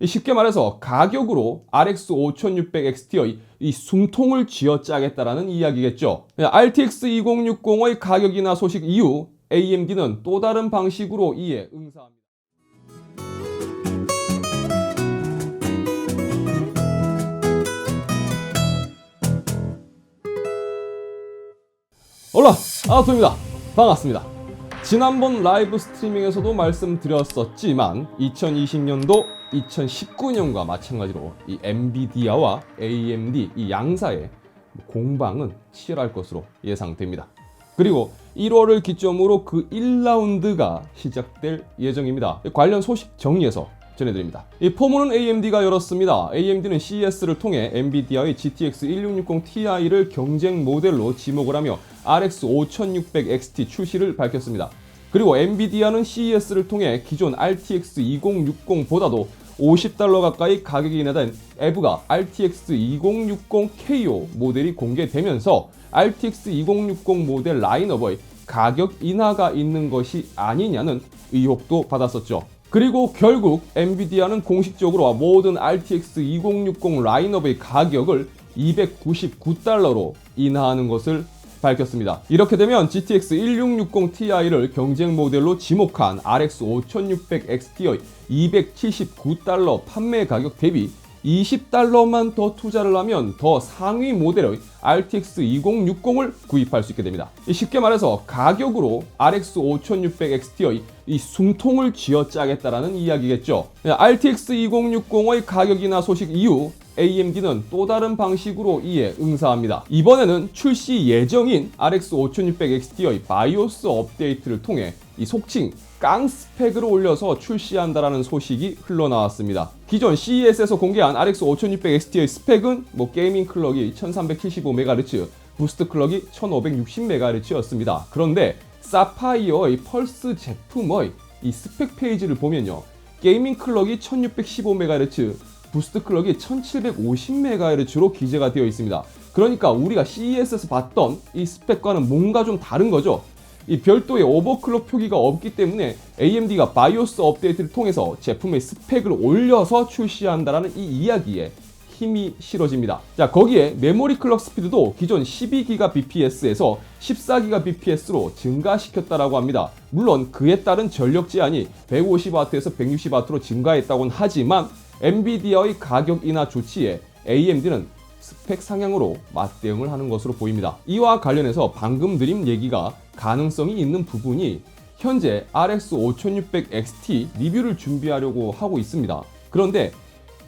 이 쉽게 말해서 가격으로 RX 5600 XT의 이 숨통을 쥐어짜겠다라는 이야기겠죠. RTX 2060의 가격이나 소식 이후 AMD는 또 다른 방식으로 이에 응사합니다. 올라 아토입니다. 반갑습니다. 지난번 라이브 스트리밍에서도 말씀드렸었지만 2020년도 2019년과 마찬가지로 이 엔비디아와 AMD 이 양사의 공방은 치열할 것으로 예상됩니다. 그리고 1월을 기점으로 그 1라운드가 시작될 예정입니다. 관련 소식 정리해서 전해드립니다. 이 포문은 AMD가 열었습니다. AMD는 CES를 통해 엔비디아의 GTX 1660 Ti를 경쟁 모델로 지목을 하며 RX 5600 XT 출시를 밝혔습니다. 그리고 엔비디아는 CES를 통해 기존 RTX 2060보다도 50달러 가까이 가격이 인하된 에브가 RTX 2060 KO 모델이 공개되면서 RTX 2060 모델 라인업의 가격 인하가 있는 것이 아니냐는 의혹도 받았었죠. 그리고 결국 엔비디아는 공식적으로 모든 RTX 2060 라인업의 가격을 299달러로 인하하는 것을 밝혔습니다. 이렇게 되면 GTX 1660 Ti를 경쟁 모델로 지목한 RX 5600 XT의 279달러 판매 가격 대비 20달러만 더 투자를 하면 더 상위 모델의 RTX 2060을 구입할 수 있게 됩니다. 쉽게 말해서 가격으로 RX 5600 XT의 이 숨통을 쥐어짜겠다라는 이야기겠죠. RTX 2060의 가격이나 소식 이후 AMD는 또 다른 방식으로 이에 응사합니다. 이번에는 출시 예정인 RX 5600 XT의 바이오스 업데이트를 통해 이 속칭 깡 스펙을 올려서 출시한다라는 소식이 흘러나왔습니다. 기존 CES에서 공개한 RX 5600 XT의 스펙은 뭐 게이밍 클럭이 1375MHz, 부스트 클럭이 1560MHz였습니다. 그런데 사파이어의 펄스 제품의 이 스펙 페이지를 보면요. 게이밍 클럭이 1615MHz, 부스트 클럭이 1750MHz로 기재가 되어 있습니다. 그러니까 우리가 CES에서 봤던 이 스펙과는 뭔가 좀 다른 거죠. 이 별도의 오버클럭 표기가 없기 때문에 AMD가 바이오스 업데이트를 통해서 제품의 스펙을 올려서 출시한다라는 이 이야기에 힘이 실어집니다. 자, 거기에 메모리 클럭 스피드도 기존 12GBps에서 14GBps로 증가시켰다라고 합니다. 물론 그에 따른 전력 제한이 150W에서 160W로 증가했다곤 하지만 엔비디아의 가격 인하 조치에 AMD는 스펙 상향으로 맞대응을 하는 것으로 보입니다. 이와 관련해서 방금 드린 얘기가 가능성이 있는 부분이 현재 RX 5600 XT 리뷰를 준비하려고 하고 있습니다. 그런데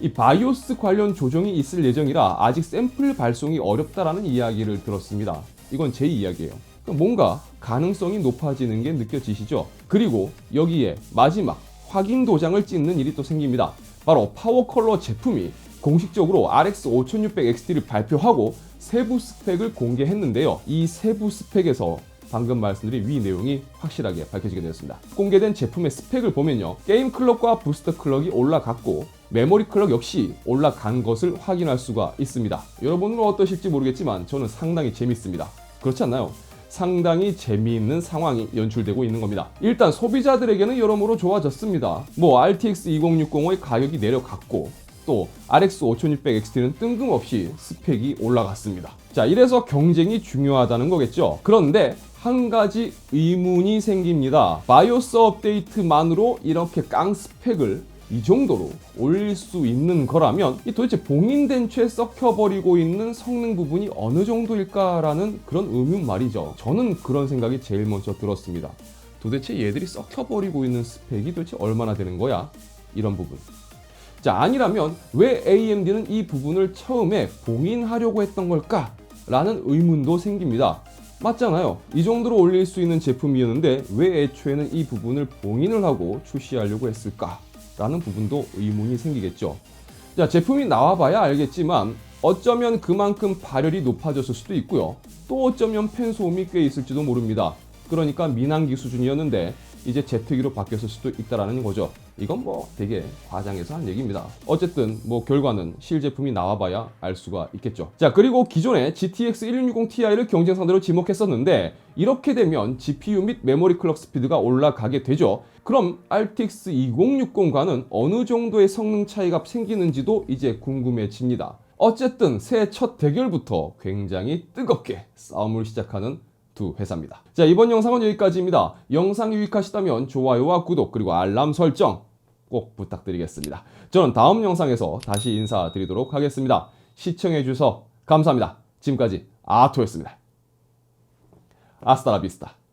이 바이오스 관련 조정이 있을 예정이라 아직 샘플 발송이 어렵다라는 이야기를 들었습니다. 이건 제 이야기예요. 뭔가 가능성이 높아지는 게 느껴지시죠? 그리고 여기에 마지막 확인 도장을 찍는 일이 또 생깁니다. 바로 파워 컬러 제품이 공식적으로 RX 5600 XT를 발표하고 세부 스펙을 공개했는데요. 이 세부 스펙에서 방금 말씀드린 위 내용이 확실하게 밝혀지게 되었습니다. 공개된 제품의 스펙을 보면요. 게임 클럭과 부스터 클럭이 올라갔고 메모리 클럭 역시 올라간 것을 확인할 수가 있습니다. 여러분은 어떠실지 모르겠지만 저는 상당히 재밌습니다. 그렇지 않나요? 상당히 재미있는 상황이 연출되고 있는 겁니다. 일단 소비자들에게는 여러모로 좋아졌습니다. 뭐 RTX 2060의 가격이 내려갔고 또 RX 5600 XT는 뜬금없이 스펙이 올라갔습니다. 자, 이래서 경쟁이 중요하다는 거겠죠. 그런데 한 가지 의문이 생깁니다. 바이오스 업데이트만으로 이렇게 깡 스펙을 이 정도로 올릴 수 있는 거라면 이 도대체 봉인된 채 썩혀버리고 있는 성능 부분이 어느 정도일까라는 그런 의문 말이죠. 저는 그런 생각이 제일 먼저 들었습니다. 도대체 얘들이 썩혀버리고 있는 스펙이 도대체 얼마나 되는 거야? 이런 부분. 자, 아니라면 왜 AMD는 이 부분을 처음에 봉인하려고 했던 걸까? 라는 의문도 생깁니다. 맞잖아요. 이 정도로 올릴 수 있는 제품이었는데 왜 애초에는 이 부분을 봉인을 하고 출시하려고 했을까? 라는 부분도 의문이 생기겠죠. 자, 제품이 나와봐야 알겠지만 어쩌면 그만큼 발열이 높아졌을 수도 있고요. 또 어쩌면 팬 소음이 꽤 있을지도 모릅니다. 그러니까 민항기 수준이었는데 이제 제트기로 바뀌었을 수도 있다라는 거죠. 이건 뭐 되게 과장해서 한 얘기입니다. 어쨌든 뭐 결과는 실제품이 나와봐야 알 수가 있겠죠. 자 그리고 기존에 GTX 1660 Ti를 경쟁 상대로 지목했었는데 이렇게 되면 GPU 및 메모리 클럭 스피드가 올라가게 되죠. 그럼 RTX 2060과는 어느 정도의 성능 차이가 생기는지도 이제 궁금해집니다. 어쨌든 새해 첫 대결부터 굉장히 뜨겁게 싸움을 시작하는 두 회사입니다. 자, 이번 영상은 여기까지입니다. 영상이 유익하시다면 좋아요와 구독 그리고 알람 설정 꼭 부탁드리겠습니다. 저는 다음 영상에서 다시 인사드리도록 하겠습니다. 시청해주셔서 감사합니다. 지금까지 아토였습니다. 아스타라비스타.